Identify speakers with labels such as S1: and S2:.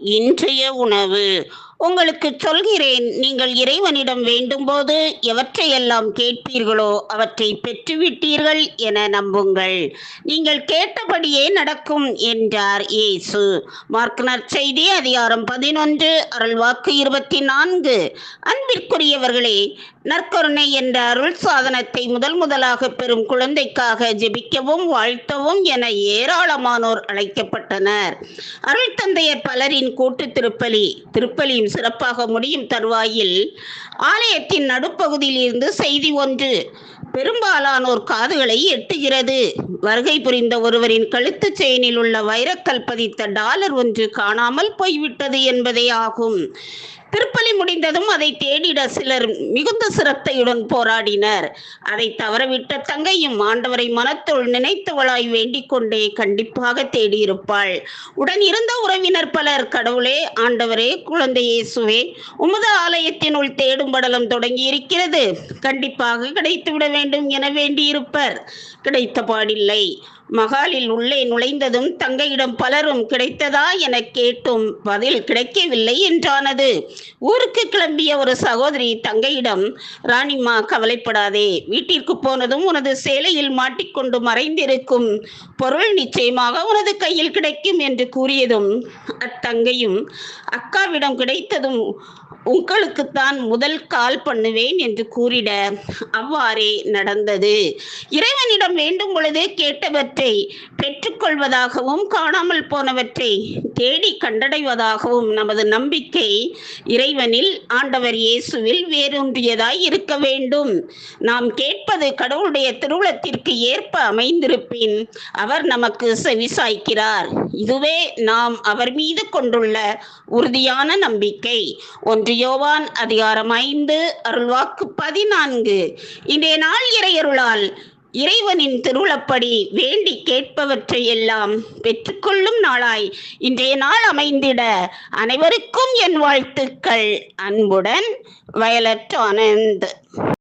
S1: இன்றைய உணவு. உங்களுக்கு சொல்கிறேன் நீங்கள் இறைவனிடம் வேண்டும்போது எவற்றையெல்லாம் கேட்பீர்களோ அவற்றை பெற்றுவிட்டீர்கள் என நம்புங்கள். நீங்கள் கேட்டபடியே நடக்கும் என்றார் இயேசு. மார்க்னர் செய்தி அதிகாரம் பதினொன்று அருள்வாக்கு இருபத்தி நான்கு அன்பிற்குரியவர்களே நற்கருணை என்ற அருள் சாதனத்தை முதல் முதலாக பெறும் குழந்தைக்காக ஜெபிக்கவும் வாழ்த்தவும் என ஏராளமானோர் அழைக்கப்பட்டனர். அருள் தந்தையர் பலரின் கூட்டு திருப்பலி திருப்பலியும் சிறப்பாக முடியும் தருவாயில். ஆலயத்தின் நடுப்பகுதியில் இருந்து செய்தி ஒன்று பெரும்பாலானோர் காதுகளை எட்டுகிறது. வருகை புரிந்த ஒருவரின் கழுத்துச் செயினில் உள்ள வைரக்கல் பதித்த டாலர் ஒன்று காணாமல் போய்விட்டது என்பதே ஆகும். திருப்பலி முடிந்ததும் அதை தேடிட சிலர் மிகுந்த சிரத்தையுடன் போராடினர். அதை தவறவிட்ட தங்கையும் ஆண்டவரை மனத்துள் நினைத்தவளாய் வேண்டிக் கொண்டே கண்டிப்பாக தேடியிருப்பாள். உடன் இருந்த உறவினர் பலர் கடவுளே ஆண்டவரே குழந்தை இயேசுவே உமது ஆலயத்தினுள் தேடும் படலம் தொடங்கி இருக்கிறது கண்டிப்பாக கிடைத்துவிட வேண்டும் என வேண்டியிருப்பர். கிடைத்த பாடில்லை மகாலில் உள்ளே நுழைந்ததும் தங்கையிடம் பலரும் கிடைத்ததா? என கேட்டும் பதில் கிடைக்கவில்லை என்றானது. ஊருக்கு கிளம்பிய ஒரு சகோதரி தங்கையிடம் ராணிம்மா கவலைப்படாதே. வீட்டிற்கு போனதும் உனது சேலையில் மாட்டிக்கொண்டு மறைந்திருக்கும் பொருள் நிச்சயமாக உனது கையில் கிடைக்கும் என்று கூறியதும் அத்தங்கையும் அக்காவிடம் கிடைத்ததும் உங்களுக்குத்தான் முதல் கால் பண்ணுவேன் என்று கூறிட அவ்வாறே நடந்தது. இறைவனிடம் வேண்டும் பொழுது கேட்டவற்றை பெற்றுக்கொள்வதாகவும் காணாமல் போனவற்றை தேடி கண்டடைவதாகவும் நமது நம்பிக்கை இறைவனில் ஆண்டவர் இயேசுவில் வேரூன்றியதாய் இருக்க வேண்டும். நாம் கேட்பது கடவுளுடைய திருவுளத்திற்கு ஏற்ப அமைந்திருப்பின் அவர் நமக்கு செவிசாய்க்கிறார். இதுவே நாம் அவர் மீது கொண்டுள்ள உறுதியான நம்பிக்கை. ஒன்று யோவான் அதிகாரம் ஐந்து அருள்வாக்கு பதினான்கு. இன்றைய நாள் இறையருளால் இறைவனின் திருவுளப்படி வேண்டி கேட்பவற்றை எல்லாம் பெற்றுக்கொள்ளும் நாளாய் இன்றைய நாள் அமைந்திட அனைவருக்கும் என் வாழ்த்துக்கள். அன்புடன் வயலட் ஆனந்த்.